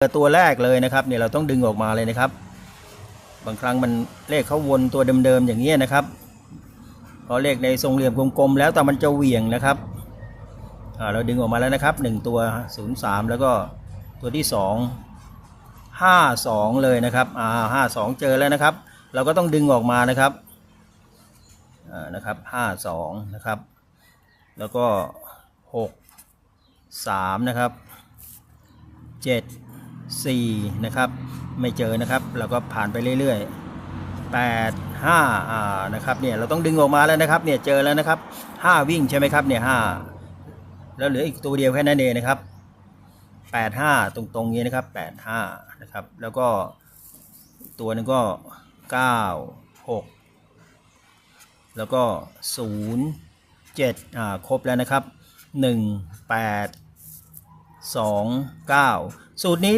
เจอตัวแรกเลยนะครับเนี่ยเราต้องดึงออกมาเลยนะครับ บางครั้งมันเลขเขาวนตัวเดิมๆอย่างนี้นะครับพอเลขในทรงเหลี่ยมกลมๆแล้วแต่มันจะเหวี่ยงนะครับเราดึงออกมาแล้วนะครับ 1 ตัว 03 แล้วก็ตัวที่ 2 52 เลยนะครับอ่า52 เจอแล้วนะครับ เราก็ต้องดึงออกมานะครับอ่านะครับ 52 นะครับ แล้วก็ 6 3 นะครับ 7 4 นะครับ ไม่เจอนะครับ เราก็ผ่านไปเรื่อยๆ 8 5อ่านะครับเนี่ยเราต้องดึงออกมาแล้วนะครับเนี่ยเจอแล้วนะครับ 5 วิ่งใช่ไหมครับเนี่ย5แล้วเหลืออีกตัวเดียวแค่นั้นเองนะครับ 8 5 ตรงๆนี้นะครับ 8 5 นะครับ แล้วก็ตัวนึงก็ 9 6 แล้วก็ 0 7อ่าครบแล้วนะครับ 1 8 2 9 สูตรนี้